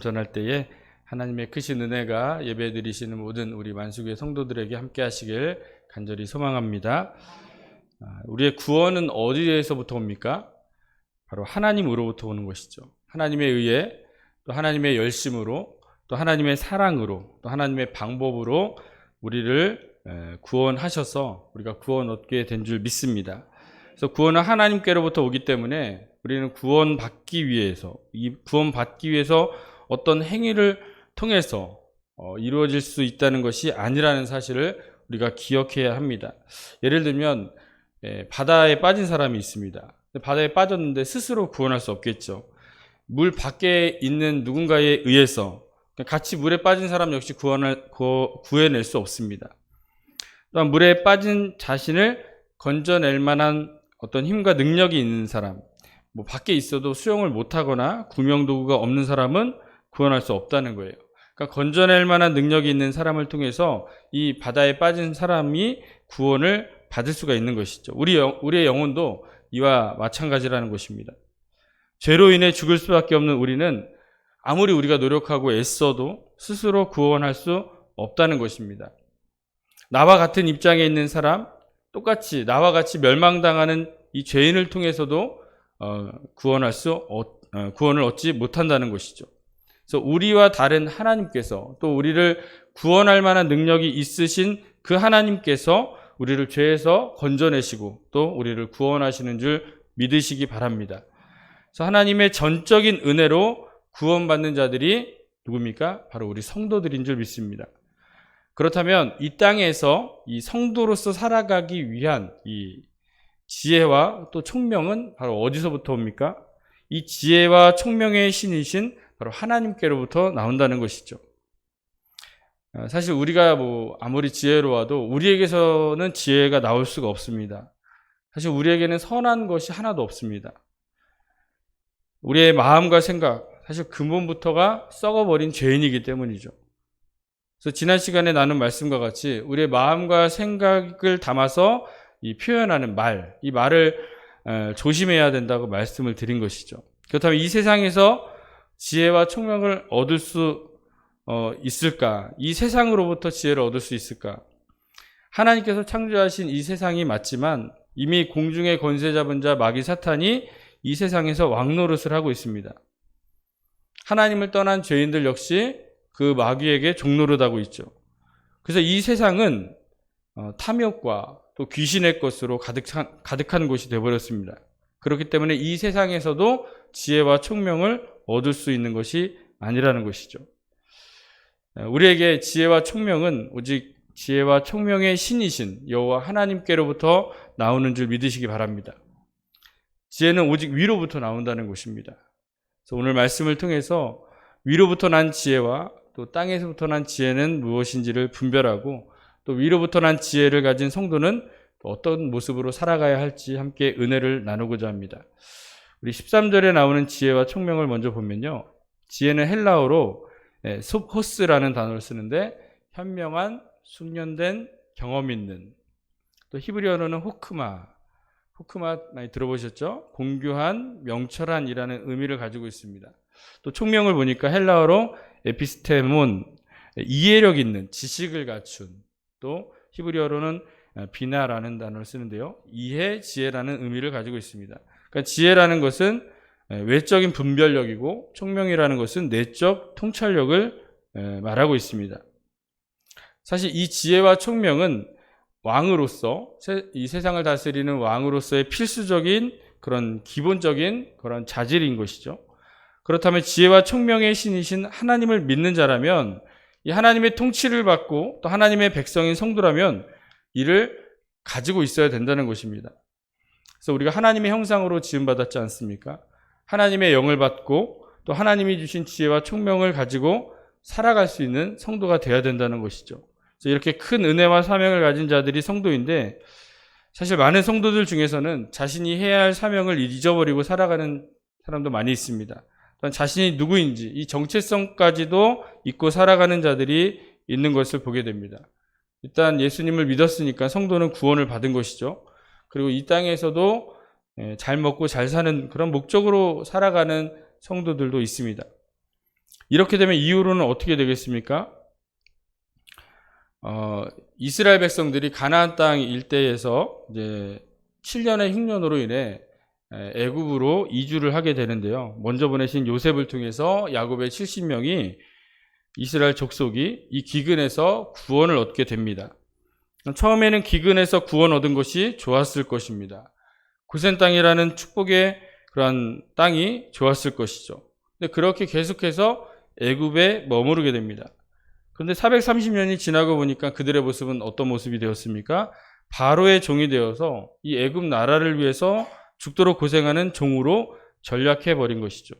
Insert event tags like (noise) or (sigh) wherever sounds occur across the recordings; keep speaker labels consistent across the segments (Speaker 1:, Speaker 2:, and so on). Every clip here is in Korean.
Speaker 1: 전할 때에 하나님의 크신 은혜가 예배 드리시는 모든 우리 만수교의 성도들에게 함께 하시길 간절히 소망합니다. 아, 우리의 구원은 어디에서부터 옵니까? 바로 하나님으로부터 오는 것이죠. 하나님에 의해 또 하나님의 열심으로 또 하나님의 사랑으로 또 하나님의 방법으로 우리를 에, 구원하셔서 우리가 구원 얻게 된 줄 믿습니다. 그래서 구원은 하나님께로부터 오기 때문에 우리는 구원받기 위해서 이 구원받기 위해서 어떤 행위를 통해서 어, 이루어질 수 있다는 것이 아니라는 사실을 우리가 기억해야 합니다. 예를 들면 예, 바다에 빠진 사람이 있습니다. 바다에 빠졌는데 스스로 구원할 수 없겠죠. 물 밖에 있는 누군가에 의해서 같이 물에 빠진 사람 역시 구원을 구, 구해낼 수 없습니다. 또한 물에 빠진 자신을 건져낼 만한 어떤 힘과 능력이 있는 사람, 뭐 밖에 있어도 수영을 못하거나 구명도구가 없는 사람은 구원할 수 없다는 거예요. 그러니까 건져낼 만한 능력이 있는 사람을 통해서 이 바다에 빠진 사람이 구원을 받을 수가 있는 것이죠. 우리 영, 우리의 영혼도 이와 마찬가지라는 것입니다. 죄로 인해 죽을 수밖에 없는 우리는 아무리 우리가 노력하고 애써도 스스로 구원할 수 없다는 것입니다. 나와 같은 입장에 있는 사람, 똑같이 나와 같이 멸망당하는 이 죄인을 통해서도 어, 구원할 수 어, 구원을 얻지 못한다는 것이죠. 그래서 우리와 다른 하나님께서 또 우리를 구원할 만한 능력이 있으신 그 하나님께서 우리를 죄에서 건져내시고 또 우리를 구원하시는 줄 믿으시기 바랍니다. 그래서 하나님의 전적인 은혜로 구원받는 자들이 누굽니까? 바로 우리 성도들인 줄 믿습니다. 그렇다면 이 땅에서 이 성도로서 살아가기 위한 이 지혜와 또 총명은 바로 어디서부터 옵니까? 이 지혜와 총명의 신이신 바로 하나님께로부터 나온다는 것이죠. 아, 사실 우리가 뭐 아무리 지혜로워도 우리에게서는 지혜가 나올 수가 없습니다. 사실 우리에게는 선한 것이 하나도 없습니다. 우리의 마음과 생각, 사실 근본부터가 썩어버린 죄인이기 때문이죠. 그래서 지난 시간에 나눈 말씀과 같이 우리의 마음과 생각을 담아서 이 표현하는 말, 이 말을 조심해야 된다고 말씀을 드린 것이죠. 그렇다면 이 세상에서 지혜와 총명을 얻을 수 어, 있을까? 이 세상으로부터 지혜를 얻을 수 있을까? 하나님께서 창조하신 이 세상이 맞지만 이미 공중의 권세 잡은 자 마귀 사탄이 이 세상에서 왕노릇을 하고 있습니다. 하나님을 떠난 죄인들 역시 그 마귀에게 종노릇하고 있죠. 그래서 이 세상은 어, 탐욕과 또 귀신의 것으로 가득한, 가득한 곳이 되어버렸습니다. 그렇기 때문에 이 세상에서도 지혜와 총명을 얻을 수 있는 것이 아니라는 것이죠. 우리에게 지혜와 총명은 오직 지혜와 총명의 신이신 여호와 하나님께로부터 나오는 줄 믿으시기 바랍니다. 지혜는 오직 위로부터 나온다는 것입니다. 그래서 오늘 말씀을 통해서 위로부터 난 지혜와 또 땅에서부터 난 지혜는 무엇인지를 분별하고 또 위로부터 난 지혜를 가진 성도는 어떤 모습으로 살아가야 할지 함께 은혜를 나누고자 합니다. 우리 13절에 나오는 지혜와 총명을 먼저 보면요. 지혜는 헬라어로 섭호스라는 단어를 쓰는데 현명한, 숙련된, 경험 있는 또 히브리어로는 호크마 호크마 많이 들어보셨죠? 공교한, 명철한이라는 의미를 가지고 있습니다. 또 총명을 보니까 헬라어로 에피스테몬 이해력 있는 지식을 갖춘 또 히브리어로는 비나라는 단어를 쓰는데요. 이해, 지혜라는 의미를 가지고 있습니다. 그러니까 지혜라는 것은 외적인 분별력이고 총명이라는 것은 내적 통찰력을 말하고 있습니다. 사실 이 지혜와 총명은 왕으로서 이 세상을 다스리는 왕으로서의 필수적인 그런 기본적인 그런 자질인 것이죠. 그렇다면 지혜와 총명의 신이신 하나님을 믿는 자라면 이 하나님의 통치를 받고 또 하나님의 백성인 성도라면 이를 가지고 있어야 된다는 것입니다. 그래서 우리가 하나님의 형상으로 지음받았지 않습니까? 하나님의 영을 받고 또 하나님이 주신 지혜와 총명을 가지고 살아갈 수 있는 성도가 되어야 된다는 것이죠. 그래서 이렇게 큰 은혜와 사명을 가진 자들이 성도인데 사실 많은 성도들 중에서는 자신이 해야 할 사명을 잊어버리고 살아가는 사람도 많이 있습니다. 자신이 누구인지 이 정체성까지도 잊고 살아가는 자들이 있는 것을 보게 됩니다. 일단 예수님을 믿었으니까 성도는 구원을 받은 것이죠. 그리고 이 땅에서도 잘 먹고 잘 사는 그런 목적으로 살아가는 성도들도 있습니다. 이렇게 되면 이후로는 어떻게 되겠습니까? 어, 이스라엘 백성들이 가나안 땅 일대에서 이제 7년의 흉년으로 인해 에, 애굽으로 이주를 하게 되는데요. 먼저 보내신 요셉을 통해서 야곱의 70명이 이스라엘 족속이 이 기근에서 구원을 얻게 됩니다. 처음에는 기근에서 구원 얻은 것이 좋았을 것입니다. 고센 땅이라는 축복의 그러한 땅이 좋았을 것이죠. 근데 그렇게 계속해서 애굽에 머무르게 됩니다. 그런데 430년이 지나고 보니까 그들의 모습은 어떤 모습이 되었습니까? 바로의 종이 되어서 이 애굽 나라를 위해서 죽도록 고생하는 종으로 전락해 버린 것이죠.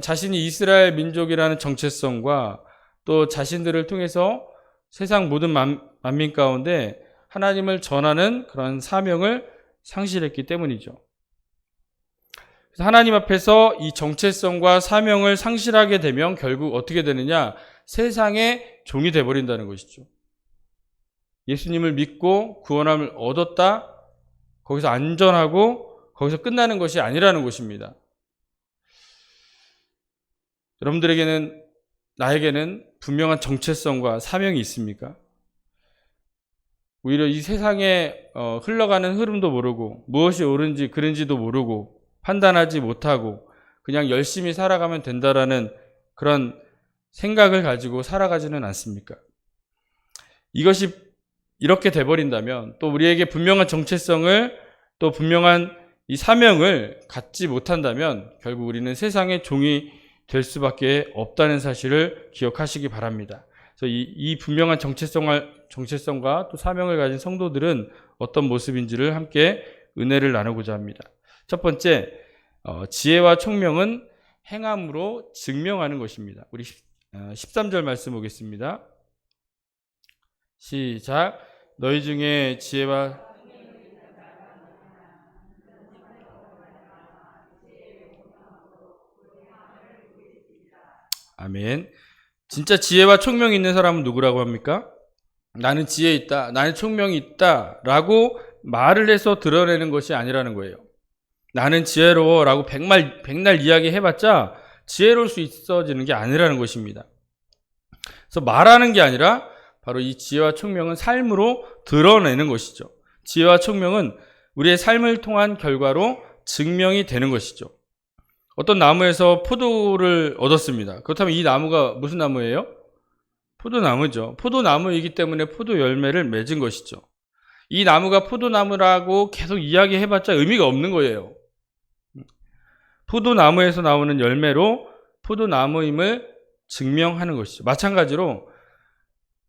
Speaker 1: 자신이 이스라엘 민족이라는 정체성과 또 자신들을 통해서 세상 모든 만, 만민 가운데 하나님을 전하는 그런 사명을 상실했기 때문이죠. 하나님 앞에서 이 정체성과 사명을 상실하게 되면 결국 어떻게 되느냐? 세상의 종이 되어버린다는 것이죠. 예수님을 믿고 구원함을 얻었다? 거기서 안전하고 거기서 끝나는 것이 아니라는 것입니다. 여러분들에게는 나에게는 분명한 정체성과 사명이 있습니까? 오히려 이 세상에 어, 흘러가는 흐름도 모르고 무엇이 옳은지 그른지도 모르고 판단하지 못하고 그냥 열심히 살아가면 된다라는 그런 생각을 가지고 살아가지는 않습니까? 이것이 이렇게 돼버린다면 또 우리에게 분명한 정체성을 또 분명한 이 사명을 갖지 못한다면 결국 우리는 세상의 종이 될 수밖에 없다는 사실을 기억하시기 바랍니다. 그래서 이, 이 분명한 정체성을, 정체성과 또 사명을 가진 성도들은 어떤 모습인지를 함께 은혜를 나누고자 합니다. 첫 번째, 어, 지혜와 총명은 행함으로 증명하는 것입니다. 우리 13절 어, 말씀 보겠습니다. 시작. 너희 중에 지혜와 아멘. 진짜 지혜와 총명이 있는 사람은 누구라고 합니까? 나는 지혜 있다. 나는 총명이 있다. 라고 말을 해서 드러내는 것이 아니라는 거예요. 나는 지혜로워. 라고 백말, 백날 이야기 해봤자 지혜로울 수 있어지는 게 아니라는 것입니다. 그래서 말하는 게 아니라 바로 이 지혜와 총명은 삶으로 드러내는 것이죠. 지혜와 총명은 우리의 삶을 통한 결과로 증명이 되는 것이죠. 어떤 나무에서 포도를 얻었습니다. 그렇다면 이 나무가 무슨 나무예요? 포도나무죠. 포도나무이기 때문에 포도 열매를 맺은 것이죠. 이 나무가 포도나무라고 계속 이야기해봤자 의미가 없는 거예요. 포도나무에서 나오는 열매로 포도나무임을 증명하는 것이죠. 마찬가지로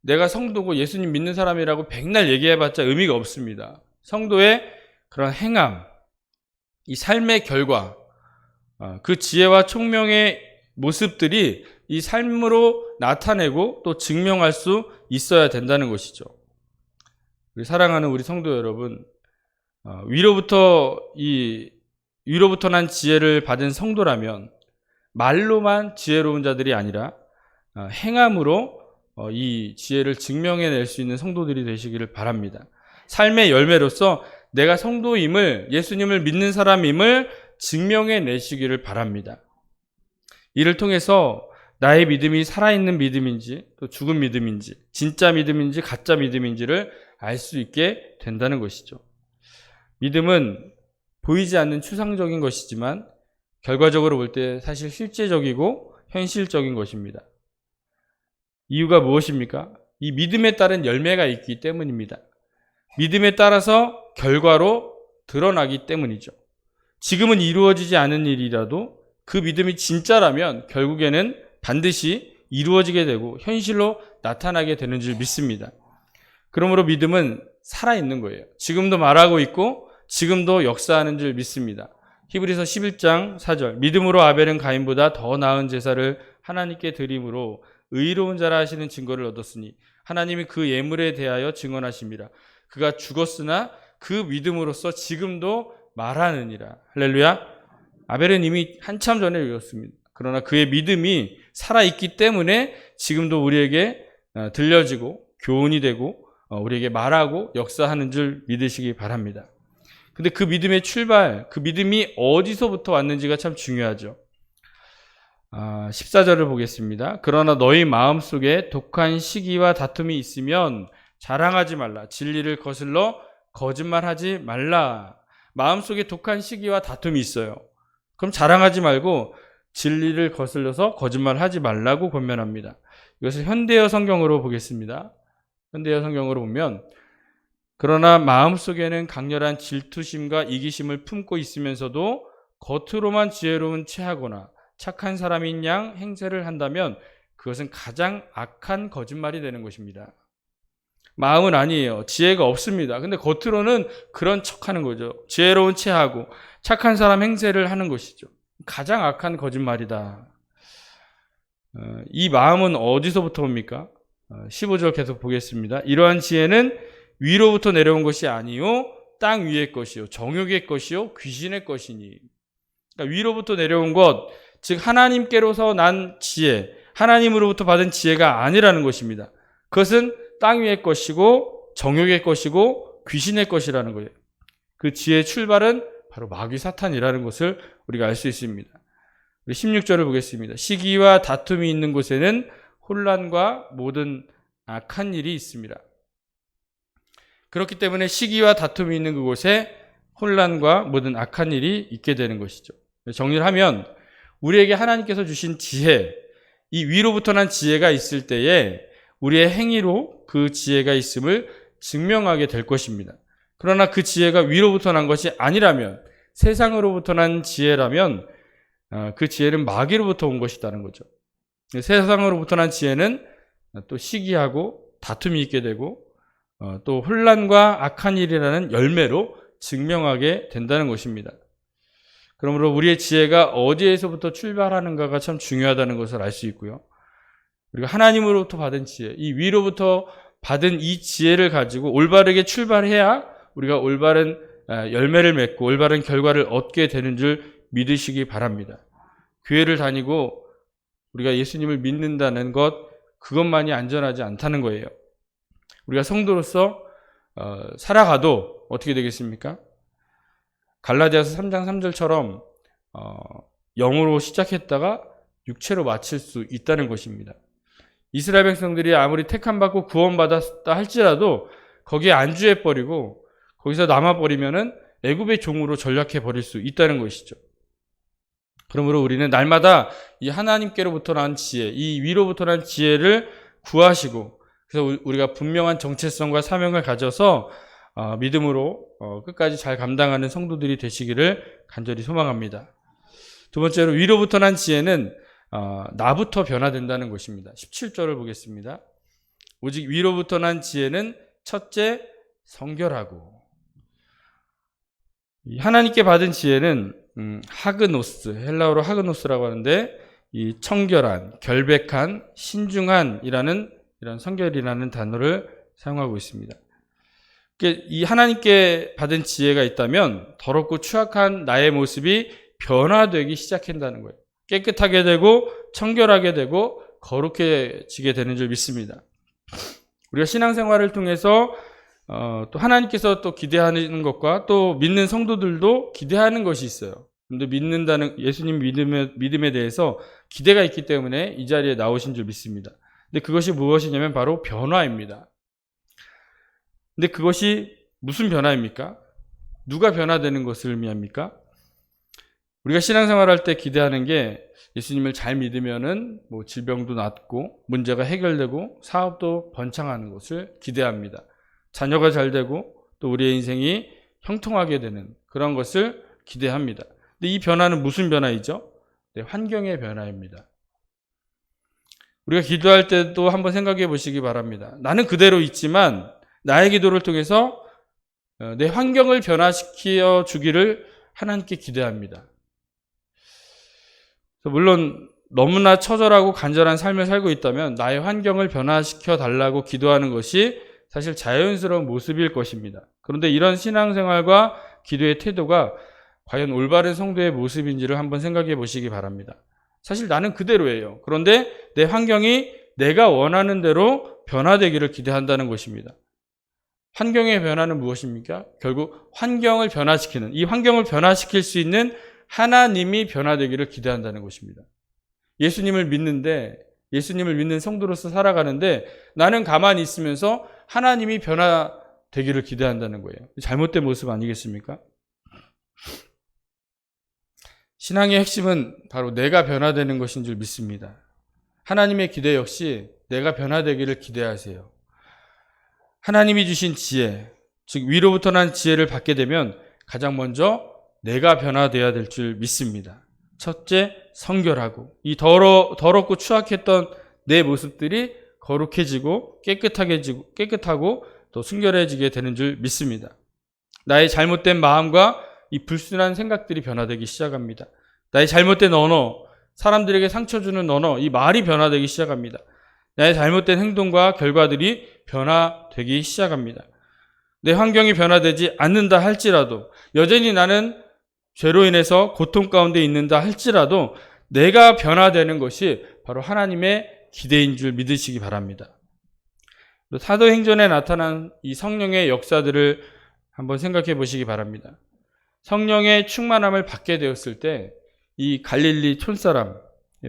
Speaker 1: 내가 성도고 예수님 믿는 사람이라고 백날 얘기해봤자 의미가 없습니다. 성도의 그런 행함, 이 삶의 결과, 어, 그 지혜와 총명의 모습들이 이 삶으로 나타내고 또 증명할 수 있어야 된다는 것이죠. 우리 사랑하는 우리 성도 여러분, 어, 위로부터 이 위로부터 난 지혜를 받은 성도라면 말로만 지혜로운 자들이 아니라 어, 행함으로 이 지혜를 증명해낼 수 있는 성도들이 되시기를 바랍니다. 삶의 열매로서 내가 성도임을 예수님을 믿는 사람임을 증명해 내시기를 바랍니다. 이를 통해서 나의 믿음이 살아있는 믿음인지 또 죽은 믿음인지 진짜 믿음인지 가짜 믿음인지를 알 수 있게 된다는 것이죠. 믿음은 보이지 않는 추상적인 것이지만 결과적으로 볼 때 사실 실제적이고 현실적인 것입니다. 이유가 무엇입니까? 이 믿음에 따른 열매가 있기 때문입니다. 믿음에 따라서 결과로 드러나기 때문이죠. 지금은 이루어지지 않은 일이라도 그 믿음이 진짜라면 결국에는 반드시 이루어지게 되고 현실로 나타나게 되는 줄 믿습니다. 그러므로 믿음은 살아있는 거예요. 지금도 말하고 있고 지금도 역사하는 줄 믿습니다. 히브리서 11장 4절 믿음으로 아벨은 가인보다 더 나은 제사를 하나님께 드림으로 의로운 자라 하시는 증거를 얻었으니 하나님이 그 예물에 대하여 증언하십니다. 그가 죽었으나 그 믿음으로써 지금도 말하느니라. 할렐루야. 아벨은 이미 한참 전에 외웠습니다. 그러나 그의 믿음이 살아있기 때문에 지금도 우리에게 어, 들려지고 교훈이 되고 어, 우리에게 말하고 역사하는 줄 믿으시기 바랍니다. 근데 그 믿음의 출발, 그 믿음이 어디서부터 왔는지가 참 중요하죠. 아, 14절을 보겠습니다. 그러나 너희 마음속에 독한 시기와 다툼이 있으면 자랑하지 말라. 진리를 거슬러 거짓말하지 말라. 마음속에 독한 시기와 다툼이 있어요. 그럼 자랑하지 말고 진리를 거슬러서 거짓말하지 말라고 권면합니다. 이것을 현대어 성경으로 보겠습니다. 현대어 성경으로 보면 그러나 마음속에는 강렬한 질투심과 이기심을 품고 있으면서도 겉으로만 지혜로운 체하거나 착한 사람인 양 행세를 한다면 그것은 가장 악한 거짓말이 되는 것입니다. 마음은 아니에요. 지혜가 없습니다. 근데 겉으로는 그런 척 하는 거죠. 지혜로운 체하고 착한 사람 행세를 하는 것이죠. 가장 악한 거짓말이다. 어, 이 마음은 어디서부터 옵니까? 15절 계속 보겠습니다. 이러한 지혜는 위로부터 내려온 것이 아니요 땅 위의 것이요 정욕의 것이요 귀신의 것이니 그러니까 위로부터 내려온 것, 즉 하나님께로서 난 지혜, 하나님으로부터 받은 지혜가 아니라는 것입니다. 그것은 땅 위의 것이고 정욕의 것이고 귀신의 것이라는 거예요. 그 지혜의 출발은 바로 마귀 사탄이라는 것을 우리가 알 수 있습니다. 16절을 보겠습니다. 시기와 다툼이 있는 곳에는 혼란과 모든 악한 일이 있습니다. 그렇기 때문에 시기와 다툼이 있는 그곳에 혼란과 모든 악한 일이 있게 되는 것이죠. 정리를 하면 우리에게 하나님께서 주신 지혜, 이 위로부터 난 지혜가 있을 때에 우리의 행위로 그 지혜가 있음을 증명하게 될 것입니다. 그러나 그 지혜가 위로부터 난 것이 아니라면 세상으로부터 난 지혜라면 어, 그 지혜는 마귀로부터 온 것이라는 거죠. 세상으로부터 난 지혜는 또 시기하고 다툼이 있게 되고 어, 또 혼란과 악한 일이라는 열매로 증명하게 된다는 것입니다. 그러므로 우리의 지혜가 어디에서부터 출발하는가가 참 중요하다는 것을 알 수 있고요. 우리가 하나님으로부터 받은 지혜, 이 위로부터 받은 이 지혜를 가지고 올바르게 출발해야 우리가 올바른 열매를 맺고 올바른 결과를 얻게 되는 줄 믿으시기 바랍니다. 교회를 다니고 우리가 예수님을 믿는다는 것, 그것만이 안전하지 않다는 거예요. 우리가 성도로서 어, 살아가도 어떻게 되겠습니까? 갈라디아서 3장 3절처럼 어, 영으로 시작했다가 육체로 마칠 수 있다는 것입니다. 이스라엘 백성들이 아무리 택함 받고 구원받았다 할지라도 거기에 안주해 버리고 거기서 남아 버리면은 애굽의 종으로 전락해 버릴 수 있다는 것이죠. 그러므로 우리는 날마다 이 하나님께로부터 난 지혜, 이 위로부터 난 지혜를 구하시고 그래서 우리가 분명한 정체성과 사명을 가져서 어, 믿음으로 어, 끝까지 잘 감당하는 성도들이 되시기를 간절히 소망합니다. 두 번째로 위로부터 난 지혜는 어, 나부터 변화된다는 것입니다. 17절을 보겠습니다. 오직 위로부터 난 지혜는 첫째 성결하고 하나님께 받은 지혜는 음, 하그노스 헬라어로 하그노스라고 하는데 이 청결한, 결백한, 신중한이라는 이런 성결이라는 단어를 사용하고 있습니다. 이 하나님께 받은 지혜가 있다면 더럽고 추악한 나의 모습이 변화되기 시작한다는 거예요. 깨끗하게 되고 청결하게 되고 거룩해지게 되는 줄 믿습니다. 우리가 신앙생활을 통해서 어, 또 하나님께서 또 기대하는 것과 또 믿는 성도들도 기대하는 것이 있어요. 근데 믿는다는 예수님 믿음에, 믿음에 대해서 기대가 있기 때문에 이 자리에 나오신 줄 믿습니다. 근데 그것이 무엇이냐면 바로 변화입니다. 근데 그것이 무슨 변화입니까? 누가 변화되는 것을 의미합니까? 우리가 신앙생활 할 때 기대하는 게 예수님을 잘 믿으면은 뭐 질병도 낫고 문제가 해결되고 사업도 번창하는 것을 기대합니다. 자녀가 잘 되고 또 우리의 인생이 형통하게 되는 그런 것을 기대합니다. 근데 이 변화는 무슨 변화이죠? 네, 환경의 변화입니다. 우리가 기도할 때도 한번 생각해 보시기 바랍니다. 나는 그대로 있지만 나의 기도를 통해서 어, 내 환경을 변화시켜 주기를 하나님께 기대합니다. 물론 너무나 처절하고 간절한 삶을 살고 있다면 나의 환경을 변화시켜 달라고 기도하는 것이 사실 자연스러운 모습일 것입니다. 그런데 이런 신앙생활과 기도의 태도가 과연 올바른 성도의 모습인지를 한번 생각해 보시기 바랍니다. 사실 나는 그대로예요. 그런데 내 환경이 내가 원하는 대로 변화되기를 기대한다는 것입니다. 환경의 변화는 무엇입니까? 결국 환경을 변화시키는, 이 환경을 변화시킬 수 있는 하나님이 변화되기를 기대한다는 것입니다. 예수님을 믿는데 예수님을 믿는 성도로서 살아가는데 나는 가만히 있으면서 하나님이 변화되기를 기대한다는 거예요. 잘못된 모습 아니겠습니까? 신앙의 핵심은 바로 내가 변화되는 것인 줄 믿습니다. 하나님의 기대 역시 내가 변화되기를 기대하세요. 하나님이 주신 지혜, 즉 위로부터 난 지혜를 받게 되면 가장 먼저 내가 변화되어야 될 줄 믿습니다. 첫째, 성결하고 이 더러 더럽고 추악했던 내 모습들이 거룩해지고 깨끗하게 지고 깨끗하고 또 순결해지게 되는 줄 믿습니다. 나의 잘못된 마음과 이 불순한 생각들이 변화되기 시작합니다. 나의 잘못된 언어, 사람들에게 상처 주는 언어, 이 말이 변화되기 시작합니다. 나의 잘못된 행동과 결과들이 변화되기 시작합니다. 내 환경이 변화되지 않는다 할지라도 여전히 나는 죄로 인해서 고통 가운데 있는다 할지라도 내가 변화되는 것이 바로 하나님의 기대인 줄 믿으시기 바랍니다. 사도행전에 나타난 이 성령의 역사들을 한번 생각해 보시기 바랍니다. 성령의 충만함을 받게 되었을 때 이 갈릴리 촌사람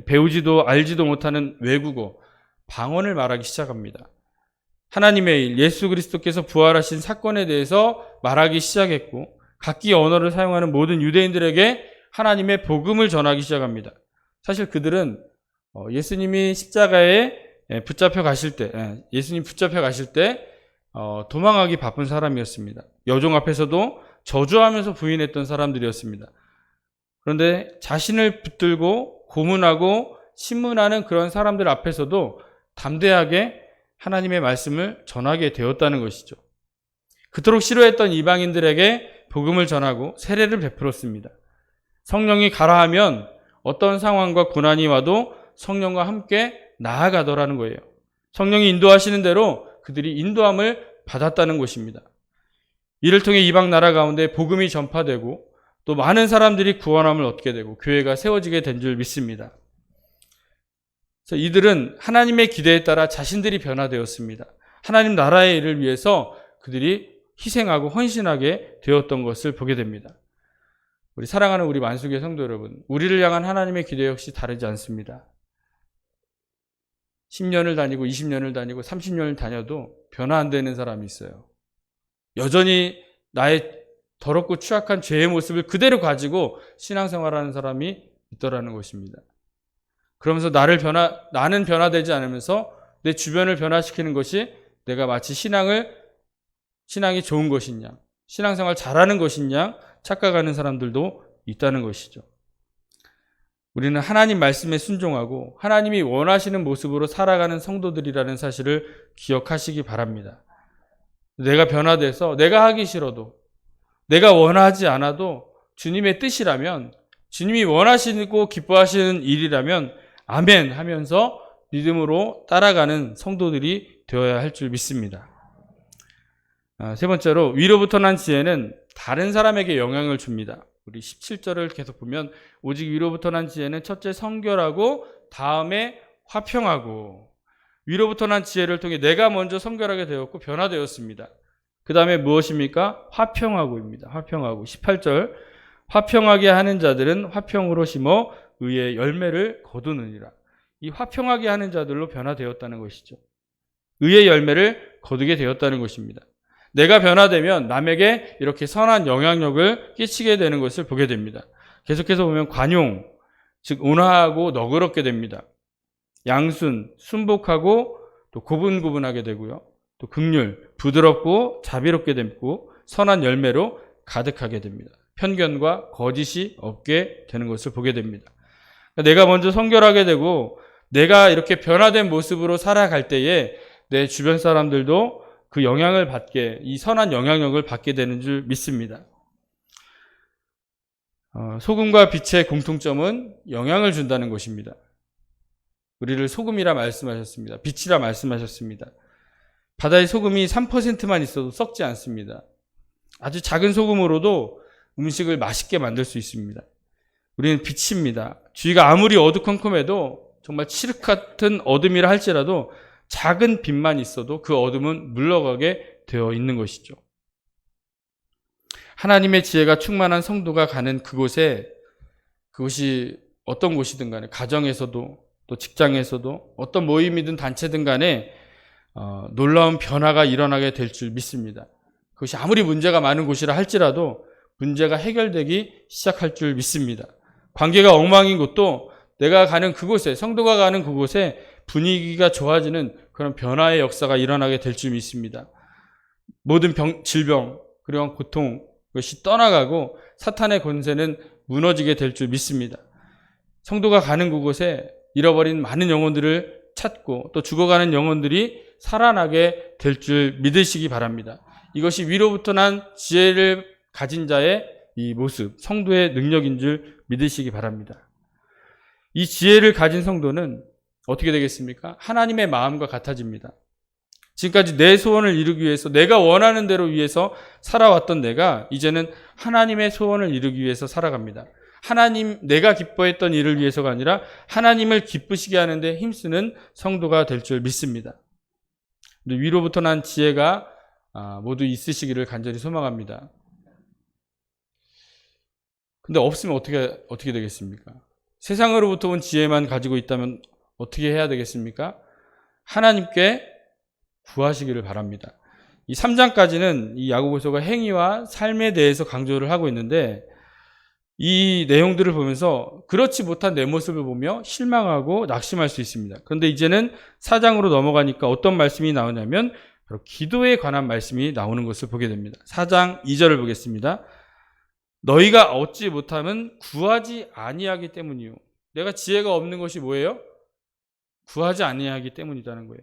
Speaker 1: 배우지도 알지도 못하는 외국어 방언을 말하기 시작합니다. 하나님의 일, 예수 그리스도께서 부활하신 사건에 대해서 말하기 시작했고 각기 언어를 사용하는 모든 유대인들에게 하나님의 복음을 전하기 시작합니다. 사실 그들은 어, 예수님이 십자가에 붙잡혀 가실 때, 예수님 붙잡혀 가실 때 어, 도망하기 바쁜 사람이었습니다. 여종 앞에서도 저주하면서 부인했던 사람들이었습니다. 그런데 자신을 붙들고 고문하고 신문하는 그런 사람들 앞에서도 담대하게 하나님의 말씀을 전하게 되었다는 것이죠. 그토록 싫어했던 이방인들에게 복음을 전하고 세례를 베풀었습니다. 성령이 가라 하면 어떤 상황과 고난이 와도 성령과 함께 나아가더라는 거예요. 성령이 인도하시는 대로 그들이 인도함을 받았다는 것입니다. 이를 통해 이방 나라 가운데 복음이 전파되고 또 많은 사람들이 구원함을 얻게 되고 교회가 세워지게 된 줄 믿습니다. 그래서 이들은 하나님의 기대에 따라 자신들이 변화되었습니다. 하나님 나라의 일을 위해서 그들이 희생하고 헌신하게 되었던 것을 보게 됩니다. 우리 사랑하는 우리 만수의 성도 여러분, 우리를 향한 하나님의 기대 역시 다르지 않습니다. 10년을 다니고 20년을 다니고 30년을 다녀도 변화 안 되는 사람이 있어요. 여전히 나의 더럽고 추악한 죄의 모습을 그대로 가지고 신앙생활하는 사람이 있더라는 것입니다. 그러면서 나를 변화, 나는 변화되지 않으면서 내 주변을 변화시키는 것이 내가 마치 신앙을, 신앙이 좋은 것이냐, 신앙생활 잘하는 것이냐 착각하는 사람들도 있다는 것이죠. 우리는 하나님 말씀에 순종하고 하나님이 원하시는 모습으로 살아가는 성도들이라는 사실을 기억하시기 바랍니다. 내가 변화돼서 내가 하기 싫어도 내가 원하지 않아도 주님의 뜻이라면 주님이 원하시고 기뻐하시는 일이라면 아멘 하면서 믿음으로 따라가는 성도들이 되어야 할 줄 믿습니다. 아, 세 번째로 위로부터 난 지혜는 다른 사람에게 영향을 줍니다. 우리 17절을 계속 보면 오직 위로부터 난 지혜는 첫째 성결하고 다음에 화평하고 위로부터 난 지혜를 통해 내가 먼저 성결하게 되었고 변화되었습니다. 그 다음에 무엇입니까? 화평하고입니다. 화평하고 18절 화평하게 하는 자들은 화평으로 심어 의의 열매를 거두느니라. 이 화평하게 하는 자들로 변화되었다는 것이죠. 의의 열매를 거두게 되었다는 것입니다. 내가 변화되면 남에게 이렇게 선한 영향력을 끼치게 되는 것을 보게 됩니다. 계속해서 보면 관용, 즉 온화하고 너그럽게 됩니다. 양순, 순복하고 또 고분고분하게 되고요. 또 극률, 부드럽고 자비롭게 되고 선한 열매로 가득하게 됩니다. 편견과 거짓이 없게 되는 것을 보게 됩니다. 내가 먼저 성결하게 되고 내가 이렇게 변화된 모습으로 살아갈 때에 내 주변 사람들도 그 영향을 받게, 이 선한 영향력을 받게 되는 줄 믿습니다. 어, 소금과 빛의 공통점은 영향을 준다는 것입니다. 우리를 소금이라 말씀하셨습니다. 빛이라 말씀하셨습니다. 바다의 소금이 3%만 있어도 썩지 않습니다. 아주 작은 소금으로도 음식을 맛있게 만들 수 있습니다. 우리는 빛입니다. 주위가 아무리 어두컴컴해도 정말 칠흑 같은 어둠이라 할지라도 작은 빛만 있어도 그 어둠은 물러가게 되어 있는 것이죠. 하나님의 지혜가 충만한 성도가 가는 그곳에 그것이 어떤 곳이든 간에 가정에서도 또 직장에서도 어떤 모임이든 단체든 간에 어, 놀라운 변화가 일어나게 될 줄 믿습니다. 그것이 아무리 문제가 많은 곳이라 할지라도 문제가 해결되기 시작할 줄 믿습니다. 관계가 엉망인 곳도 내가 가는 그곳에 성도가 가는 그곳에 분위기가 좋아지는 그런 변화의 역사가 일어나게 될 줄 믿습니다. 모든 병, 질병 그리고 고통 그것이 떠나가고 사탄의 권세는 무너지게 될 줄 믿습니다. 성도가 가는 그곳에 잃어버린 많은 영혼들을 찾고 또 죽어가는 영혼들이 살아나게 될 줄 믿으시기 바랍니다. 이것이 위로부터 난 지혜를 가진 자의 이 모습, 성도의 능력인 줄 믿으시기 바랍니다. 이 지혜를 가진 성도는 어떻게 되겠습니까? 하나님의 마음과 같아집니다. 지금까지 내 소원을 이루기 위해서 내가 원하는 대로 위해서 살아왔던 내가 이제는 하나님의 소원을 이루기 위해서 살아갑니다. 하나님, 내가 기뻐했던 일을 위해서가 아니라 하나님을 기쁘시게 하는데 힘쓰는 성도가 될 줄 믿습니다. 위로부터 난 지혜가 아, 모두 있으시기를 간절히 소망합니다. 근데 없으면 어떻게, 어떻게 되겠습니까? 세상으로부터 온 지혜만 가지고 있다면 어떻게 해야 되겠습니까? 하나님께 구하시기를 바랍니다. 이 3장까지는 이 야고보서가 행위와 삶에 대해서 강조를 하고 있는데 이 내용들을 보면서 그렇지 못한 내 모습을 보며 실망하고 낙심할 수 있습니다. 그런데 이제는 4장으로 넘어가니까 어떤 말씀이 나오냐면 바로 기도에 관한 말씀이 나오는 것을 보게 됩니다. 4장 2절을 보겠습니다. 너희가 얻지 못하면 구하지 아니하기 때문이요. 내가 지혜가 없는 것이 뭐예요? 구하지 아니하기 때문이라는 거예요.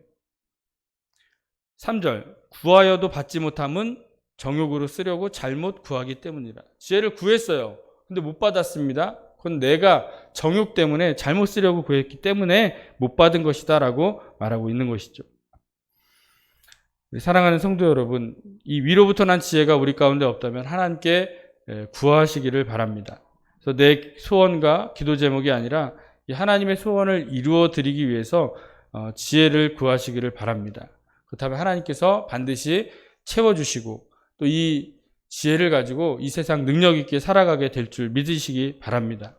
Speaker 1: 3절 구하여도 받지 못함은 정욕으로 쓰려고 잘못 구하기 때문이라. 지혜를 구했어요. 근데 못 받았습니다. 그건 내가 정욕 때문에 잘못 쓰려고 구했기 때문에 못 받은 것이다라고 말하고 있는 것이죠. 사랑하는 성도 여러분, 이 위로부터 난 지혜가 우리 가운데 없다면 하나님께 구하시기를 바랍니다. 그래서 내 소원과 기도 제목이 아니라 하나님의 소원을 이루어 드리기 위해서 어, 지혜를 구하시기를 바랍니다. 그렇다면 하나님께서 반드시 채워주시고 또 이 지혜를 가지고 이 세상 능력 있게 살아가게 될 줄 믿으시기 바랍니다.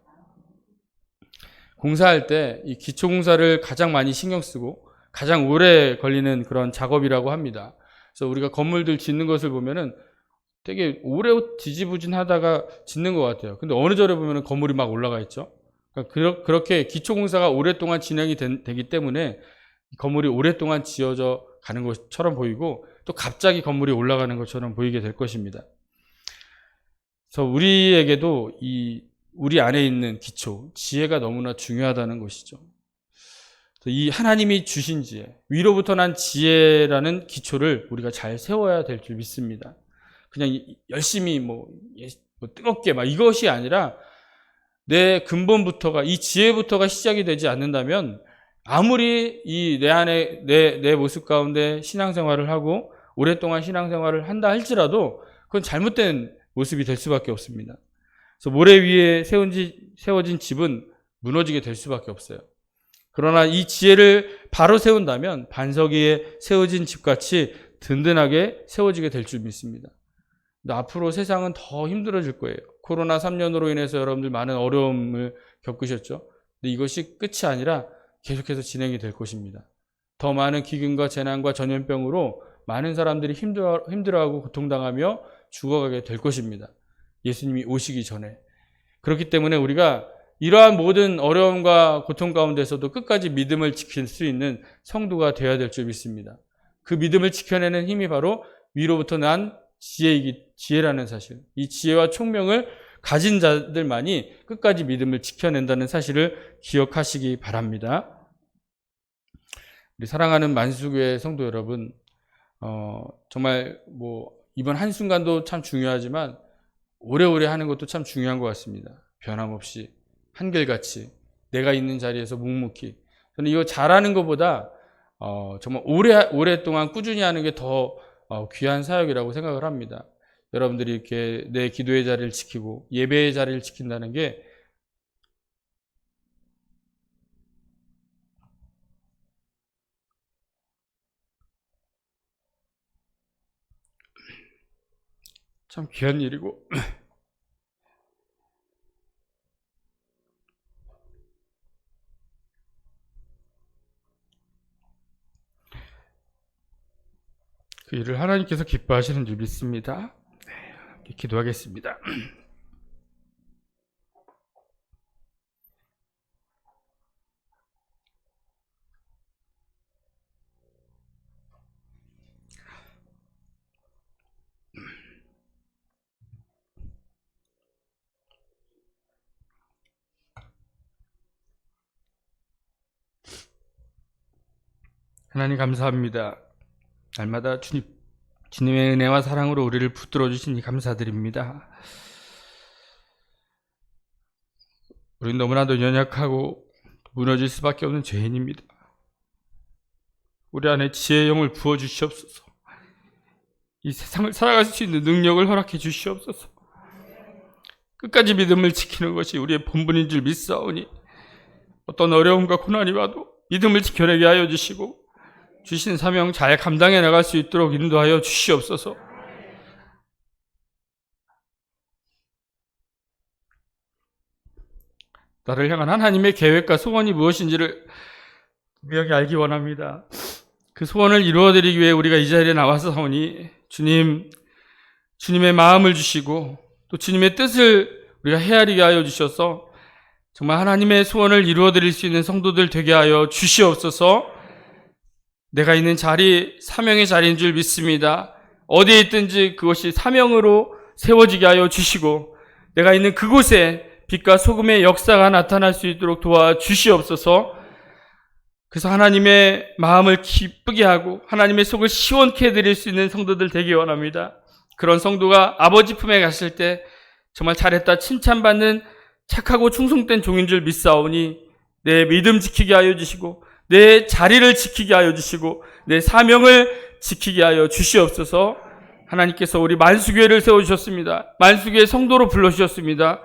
Speaker 1: 공사할 때 이 기초 공사를 가장 많이 신경 쓰고 가장 오래 걸리는 그런 작업이라고 합니다. 그래서 우리가 건물들 짓는 것을 보면은 되게 오래 지지부진 하다가 짓는 것 같아요. 근데 어느 절에 보면은 건물이 막 올라가 있죠. 그러니까 그렇게 기초 공사가 오랫동안 진행이 되기 때문에 건물이 오랫동안 지어져 가는 것처럼 보이고 또 갑자기 건물이 올라가는 것처럼 보이게 될 것입니다. 그래서 우리에게도 이 우리 안에 있는 기초, 지혜가 너무나 중요하다는 것이죠. 이 하나님이 주신 지혜, 위로부터 난 지혜라는 기초를 우리가 잘 세워야 될 줄 믿습니다. 그냥 열심히 뭐, 뭐 뜨겁게 막 이것이 아니라 내 근본부터가 이 지혜부터가 시작이 되지 않는다면 아무리 이 내 안에 내, 내 모습 가운데 신앙생활을 하고 오랫동안 신앙생활을 한다 할지라도 그건 잘못된 모습이 될 수밖에 없습니다. 그래서 모래 위에 세운 지, 세워진 집은 무너지게 될 수밖에 없어요. 그러나 이 지혜를 바로 세운다면 반석 위에 세워진 집같이 든든하게 세워지게 될 줄 믿습니다. 앞으로 세상은 더 힘들어질 거예요. 코로나 3년으로 인해서 여러분들 많은 어려움을 겪으셨죠. 근데 이것이 끝이 아니라 계속해서 진행이 될 것입니다. 더 많은 기근과 재난과 전염병으로 많은 사람들이 힘들어, 힘들어하고 고통당하며 죽어가게 될 것입니다. 예수님이 오시기 전에. 그렇기 때문에 우리가 이러한 모든 어려움과 고통 가운데서도 끝까지 믿음을 지킬 수 있는 성도가 되어야 될 줄 믿습니다. 그 믿음을 지켜내는 힘이 바로 위로부터 난 지혜이기, 지혜라는 사실. 이 지혜와 총명을 가진 자들만이 끝까지 믿음을 지켜낸다는 사실을 기억하시기 바랍니다. 우리 사랑하는 만수교회 성도 여러분, 어, 정말 뭐 이번 한순간도 참 중요하지만 오래오래 하는 것도 참 중요한 것 같습니다. 변함없이 한결같이 내가 있는 자리에서 묵묵히 저는 이거 잘하는 것보다 어, 정말 오래 오랫동안 꾸준히 하는 게더 어, 귀한 사역이라고 생각을 합니다. 여러분들이 이렇게 내 기도의 자리를 지키고 예배의 자리를 지킨다는 게 참 귀한 일이고 (clears throat) 그 일을 하나님께서 기뻐하시는 줄 믿습니다. 기도하겠습니다. 하나님 감사합니다. 날마다 주님, 주님의 은혜와 사랑으로 우리를 붙들어 주시니 감사드립니다. 우리는 너무나도 연약하고 무너질 수밖에 없는 죄인입니다. 우리 안에 지혜의 영을 부어 주시옵소서. 이 세상을 살아갈 수 있는 능력을 허락해 주시옵소서. 끝까지 믿음을 지키는 것이 우리의 본분인 줄 믿사오니 어떤 어려움과 고난이 와도 믿음을 지켜내게 하여 주시고 주신 사명 잘 감당해 나갈 수 있도록 인도하여 주시옵소서. 나를 향한 하나님의 계획과 소원이 무엇인지를 분명히 알기 원합니다. 그 소원을 이루어드리기 위해 우리가 이 자리에 나와서 사오니 주님, 주님의 마음을 주시고 또 주님의 뜻을 우리가 헤아리게 하여 주셔서 정말 하나님의 소원을 이루어드릴 수 있는 성도들 되게 하여 주시옵소서. 내가 있는 자리, 사명의 자리인 줄 믿습니다. 어디에 있든지 그것이 사명으로 세워지게 하여 주시고, 내가 있는 그곳에 빛과 소금의 역사가 나타날 수 있도록 도와 주시옵소서, 그래서 하나님의 마음을 기쁘게 하고, 하나님의 속을 시원케 해드릴 수 있는 성도들 되기 원합니다. 그런 성도가 아버지 품에 갔을 때, 정말 잘했다 칭찬받는 착하고 충성된 종인 줄 믿사오니, 내 믿음 지키게 하여 주시고, 내 자리를 지키게 하여 주시고 내 사명을 지키게 하여 주시옵소서. 하나님께서 우리 만수교회를 세워 주셨습니다. 만수교회 성도로 불러 주셨습니다.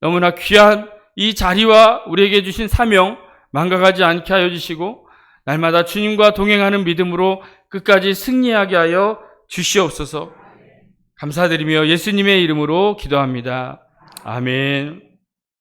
Speaker 1: 너무나 귀한 이 자리와 우리에게 주신 사명 망각하지 않게 하여 주시고 날마다 주님과 동행하는 믿음으로 끝까지 승리하게 하여 주시옵소서. 감사드리며 예수님의 이름으로 기도합니다. 아멘.